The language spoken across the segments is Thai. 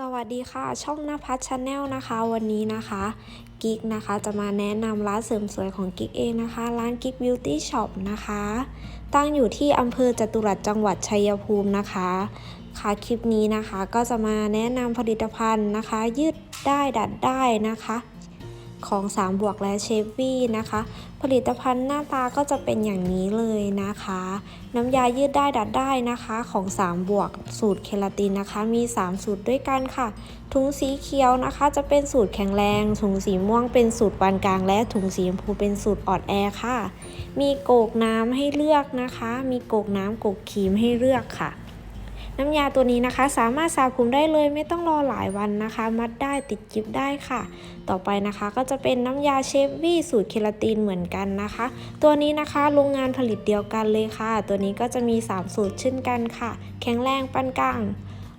สวัสดีค่ะ ช่องนภัสชาแนลนะคะวันนี้นะคะกิ๊กนะคะจะมาแนะนำร้านเสริมสวยของกิ๊กเองนะคะ ร้านกิ๊กบิวตี้ช็อปนะคะ ตั้งอยู่ที่อำเภอจตุรัสจังหวัดชัยภูมินะคะ ค่ะคลิปนี้นะคะก็จะมาแนะนำผลิตภัณฑ์นะคะ ยืดได้ดัดได้นะคะ ของ 3 บวกและเชฟวี่นะคะ ผลิตภัณฑ์หน้าตาก็จะเป็นอย่างนี้เลยนะคะ น้ำยายืดได้ดัดได้นะคะของ 3 บวกสูตรเคลาตินนะคะ มี 3 สูตรด้วยกันค่ะ ถุงสีเขียวนะคะ จะเป็นสูตรแข็งแรง ถุงสีม่วงเป็นสูตรปานกลาง และถุงสีชมพูเป็นสูตรออนแอร์ค่ะ มีโกกน้ำให้เลือกนะคะ มีโกกน้ำโกกครีมให้เลือกค่ะ น้ำยาตัวนี้นะคะ สามารถสระผมได้เลยไม่ต้องรอหลายวันนะคะ มัดได้ติดจิบได้ค่ะ ต่อไปนะคะก็จะเป็นน้ำยาเชฟวี่สูตรเคลาตินเหมือนกันนะคะ ตัวนี้นะคะโรงงานผลิตเดียวกันเลยค่ะ ตัวนี้ก็จะมี 3 สูตรเช่นกันค่ะ แข็งแรงปานกลาง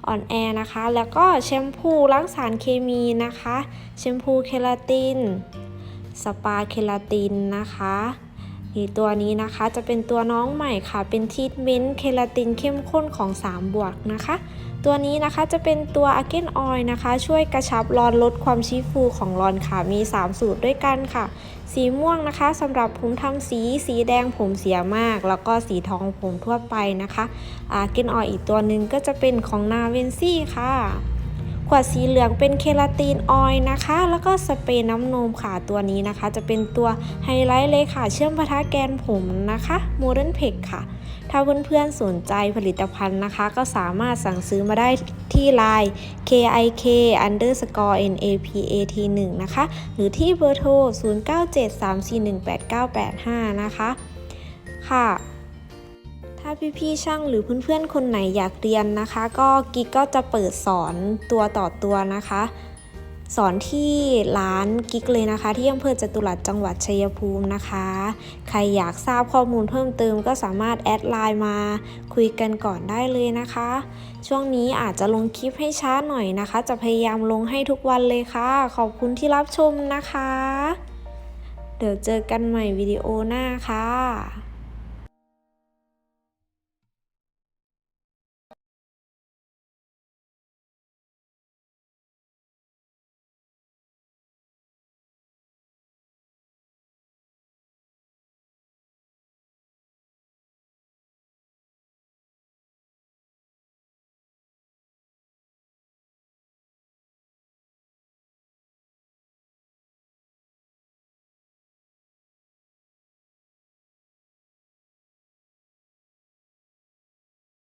อ่อนแอนะคะ แล้วก็แชมพูล้างสารเคมีนะคะ แชมพูเคลาติน สปาเคลาตินนะคะ นี่ตัวนี้นะคะจะเป็นตัวน้องใหม่ค่ะ เป็นทีทเมนต์เคลาตินเข้มข้นของ 3 บวกนะคะ ตัวนี้นะคะจะเป็นตัวอาเกนออยนะคะ ช่วยกระชับรอนลดความชี้ฟูของรอนค่ะ มี 3 สูตรด้วยกันค่ะ สีม่วงนะคะสำหรับผมทำสี สีแดงผมเสียมาก แล้วก็สีทองผมทั่วไปนะคะอาเกนออยอีกตัวหนึ่งก็จะเป็นของนาเวนซี่ค่ะ ขวดสีเหลืองเป็นเคลาตินออยล์นะคะ แล้วก็สเปรย์น้ำนมค่ะตัวนี้นะคะ จะเป็นตัวไฮไลท์เลยค่ะ เชื่อมปะทะแกนผมนะคะโมเดิร์นเพกค่ะ ถ้าเพื่อนๆสนใจผลิตภัณฑ์นะคะ ก็สามารถสั่งซื้อมาได้ที่ไลน์ KIK underscore NAPAT 1นะคะ หรือที่เบอร์โทร 0973418985 นะคะ ค่ะ ถ้าพี่ๆช่างหรือเพื่อนๆคนไหนอยากเรียนนะคะ ก็กิ๊กก็จะเปิดสอนตัวต่อตัวนะคะ สอนที่ร้านกิ๊กเลยนะคะ ที่อำเภอจตุรัสจังหวัดชัยภูมินะคะ ใครอยากทราบข้อมูลเพิ่มเติมก็สามารถแอดไลน์มาคุยกันก่อนได้เลยนะคะ ช่วงนี้อาจจะลงคลิปให้ช้าหน่อยนะคะ จะพยายามลงให้ทุกวันเลยค่ะ ขอบคุณที่รับชมนะคะ เดี๋ยวเจอกันใหม่วิดีโอหน้าค่ะ